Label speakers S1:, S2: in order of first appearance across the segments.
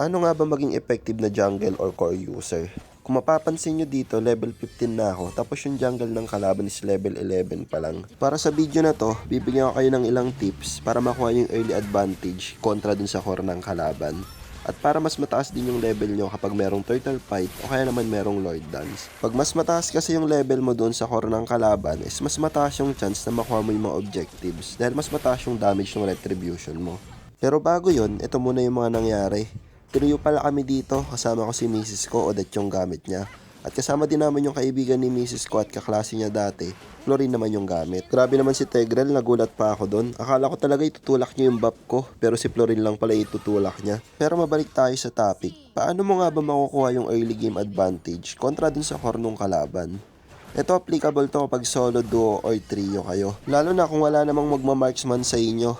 S1: Paano nga ba maging effective na jungle or core user? Kung mapapansin nyo dito, level 15 na ako, tapos yung jungle ng kalaban is level 11 pa lang. Para sa video na to, bibigyan ko kayo ng ilang tips para makuha yung early advantage kontra dun sa core ng kalaban. At para mas mataas din yung level nyo kapag merong turtle fight o kaya naman merong lord dance. Pag mas mataas kasi yung level mo doon sa core ng kalaban is mas mataas yung chance na makuha mo yung mga objectives dahil mas mataas yung damage ng retribution mo. Pero bago yon, ito muna yung mga nangyari. Tinuyo pala kami dito, kasama ko si Mrs. ko, Odette yung gamit niya. At kasama din namin yung kaibigan ni Mrs. ko at kaklase niya dati, Florin naman yung gamit. Grabe naman si Tegrel, nagulat pa ako doon. Akala ko talaga itutulak niya yung bap ko, pero si Florin lang pala itutulak niya. Pero mabalik tayo sa topic. Paano mo nga ba makukuha yung early game advantage kontra dun sa core nung kalaban? Ito applicable to kapag solo, duo, or trio kayo. Lalo na kung wala namang magmamarksman sa inyo.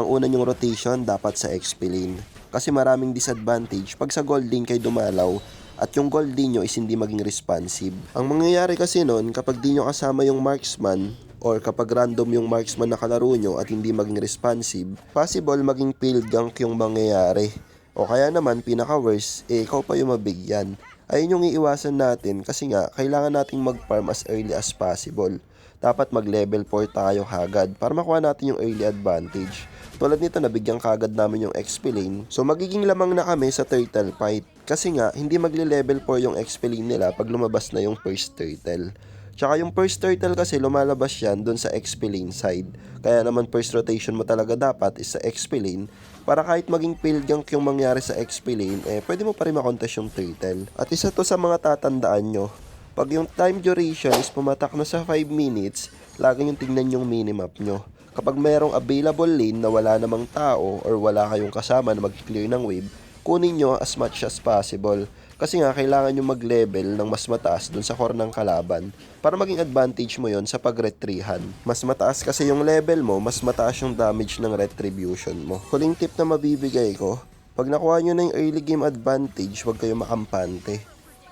S1: Ang una nyong rotation dapat sa XP lane. Kasi maraming disadvantage pag sa gold lane kayo dumalaw at yung gold lane nyo is hindi maging responsive. Ang mangyayari kasi nun kapag di nyo kasama yung marksman or kapag random yung marksman na kalaro nyo at hindi maging responsive, possible maging field gank yung mangyayari. O kaya naman, pinaka-worst, eh ikaw pa yung mabigyan. Ayun yung iiwasan natin kasi nga, kailangan nating mag-farm as early as possible. Dapat mag-level 4 tayo kagad para makuha natin yung early advantage. Tulad nito, nabigyan kagad namin yung XP lane. So, magiging lamang na kami sa turtle fight. Kasi nga, hindi magle-level 4 yung XP lane nila pag lumabas na yung first turtle. Tsaka yung first turtle kasi lumalabas yan dun sa XP lane side. Kaya naman first rotation mo talaga dapat is sa XP lane para kahit maging field gank yung mangyari sa XP lane, eh pwede mo pa rin makontest yung turtle. At isa to sa mga tatandaan nyo, pag yung time duration is pumatak na sa 5 minutes, lagi yung tingnan yung minimap nyo. Kapag merong available lane na wala namang tao or wala kayong kasama na mag-clear ng wave, kunin nyo as much as possible. Kasi nga, kailangan nyo mag-level ng mas mataas dun sa core ng kalaban para maging advantage mo yon sa pag-retrihan. Mas mataas kasi yung level mo, mas mataas yung damage ng retribution mo. Huling tip na mabibigay ko, pag nakuha nyo na yung early game advantage, huwag kayo makampante.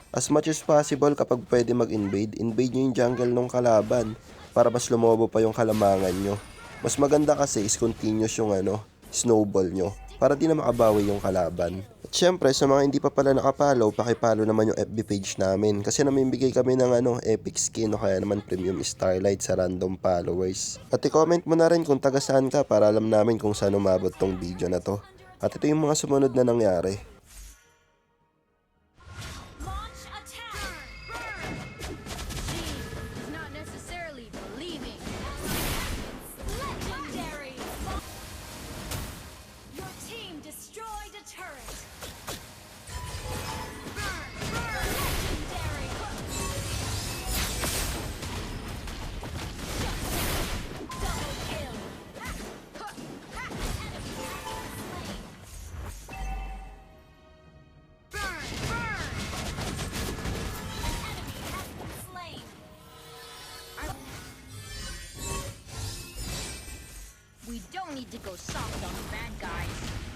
S1: As much as possible kapag pwede mag-invade, invade nyo yung jungle ng kalaban para mas lumobo pa yung kalamangan nyo. Mas maganda kasi is continuous yung ano, snowball nyo para di na makabawi yung kalaban. At syempre, sa mga hindi pa pala nakapollow, pakipollow naman yung FB page namin kasi namimigay kami ng ano, epic skin o kaya naman premium starlight sa random followers. At i-comment mo na rin kung taga saan ka para alam namin kung saan umabot tong video na to. At ito yung mga sumunod na nangyari.
S2: Need to go soft on the bad guys.